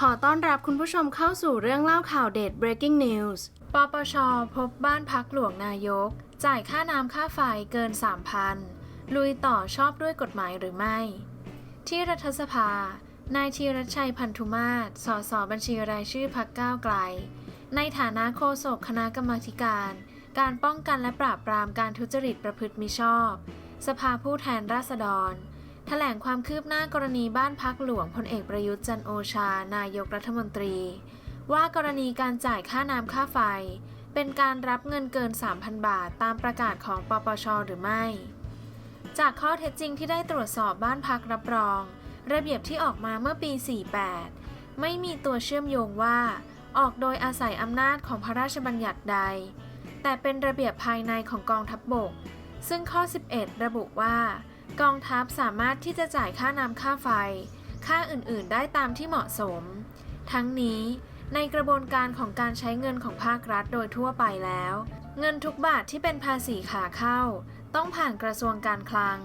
ขอต้อนรับคุณผู้ชมเข้าสู่เรื่องเล่าข่าวเด็ด breaking news ปปช พบบ้านพักหลวงนายก จ่ายค่าน้ำค่าไฟเกิน 3,000 ลุยต่อชอบด้วยกฎหมายหรือไม่ ที่รัฐสภา นายธีรชัยพันธุมาศสสบัญชีรายชื่อพักก้าวไกล ในฐานะโฆษกคณะกรรมาธิการ การป้องกันและปราบปรามการทุจริตประพฤติมิชอบ สภาผู้แทนราษฎร แถลงความคืบหน้ากรณีบ้านพักหลวงพลเอกประยุทธ์จันโอชา นายกรัฐมนตรี ว่ากรณีการจ่ายค่าน้ำค่าไฟ เป็นการรับเงินเกิน 3,000 บาทตามประกาศของปปชหรือไม่ จากข้อเท็จจริงที่ได้ตรวจสอบบ้านพักรับรอง ระเบียบที่ออกมาเมื่อปี 48 ไม่มีตัวเชื่อมโยงว่า ออกโดยอาศัยอำนาจของพระราชบัญญัติใด แต่เป็นระเบียบภายในของกองทัพบบก ซึ่งข้อ 11 ระบุว่า กองทัพสามารถที่จะจ่ายค่าน้ำค่าไฟ ค่าอื่นๆ ได้ตามที่เหมาะสม ทั้งนี้ในกระบวนการของการใช้เงินของภาครัฐโดยทั่วไปแล้ว เงินทุกบาทที่เป็นภาษีขาเข้า ต้องผ่านกระทรวงการคลัง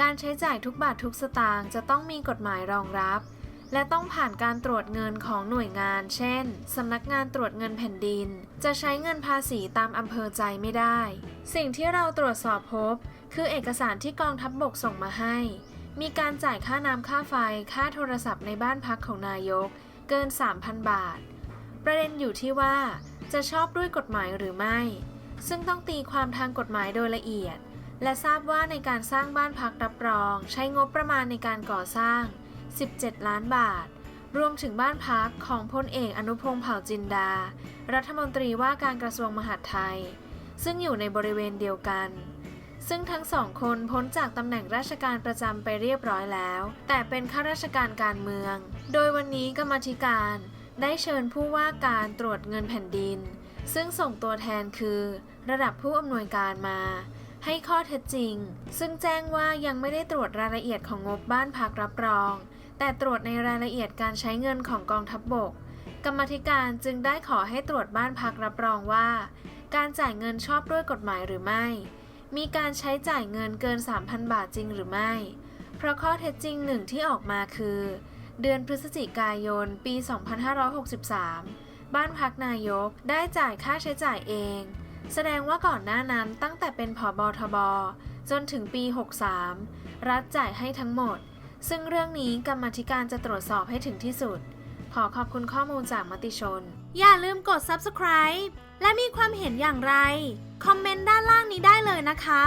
การใช้จ่ายทุกบาททุกสตางค์จะต้องมีกฎหมายรองรับ และต้องผ่านการตรวจเงินของหน่วยงาน เช่น สำนักงานตรวจเงินแผ่นดิน จะใช้เงินภาษีตามอำเภอใจไม่ได้ สิ่งที่เราตรวจสอบพบ คือเอกสารที่กองทัพบบกส่งมาให้ มีการจ่ายค่าน้ำค่าไฟ ค่าโทรศัพท์ในบ้านพักของนายก เกิน 3,000 บาท ประเด็นอยู่ที่ว่า จะชอบด้วยกฎหมายหรือไม่ ซึ่งต้องตีความทางกฎหมายโดยละเอียด และทราบว่าในการสร้างบ้านพักรับรอง ใช้งบประมาณในการก่อสร้าง 17 ล้านบาท รวมถึงบ้านพักของพลเอกอนุพงษ์เผ่าจินดา รัฐมนตรีว่าการกระทรวงมหาดไทย ซึ่งอยู่ในบริเวณเดียวกัน ซึ่งทั้งสองคนพ้นจากตำแหน่งราชการประจำไปเรียบร้อยแล้ว แต่เป็นข้าราชการการเมือง โดยวันนี้กรรมธิการได้เชิญผู้ว่าการตรวจเงินแผ่นดิน ซึ่งส่งตัวแทนคือ ระดับผู้อำนวยการมา ให้ข้อเท็จจริง ซึ่งแจ้งว่ายังไม่ได้ตรวจรายละเอียดของงบบ้านพักรับรอง แต่ตรวจในรายละเอียดการใช้เงินของกองทัพบบก กรรมธิการจึงได้ขอให้ตรวจบ้านพักรับรองว่า การจ่ายเงินชอบด้วยกฎหมายหรือไม่ มีการใช้จ่ายเงินเกิน 3,000 บาทจริงหรือไม่ เพราะข้อเท็จจริงหนึ่งที่ออกมาคือ เดือนพฤศจิกายน ปี 2563 บ้านพักนายกได้จ่ายค่าใช้จ่ายเอง แสดงว่าก่อนหน้านั้นตั้งแต่เป็นผอบอทบจนถึงปี 63 รัฐจ่ายให้ทั้งหมด ซึ่งเรื่องนี้กรรมธิการจะตรวจสอบให้ถึงที่สุด ขอขอบคุณข้อมูลจากมติชน อย่าลืมกด subscribe และมีความเห็นอย่างไร คอมเมนต์ด้านล่างนี้ได้เลยนะคะ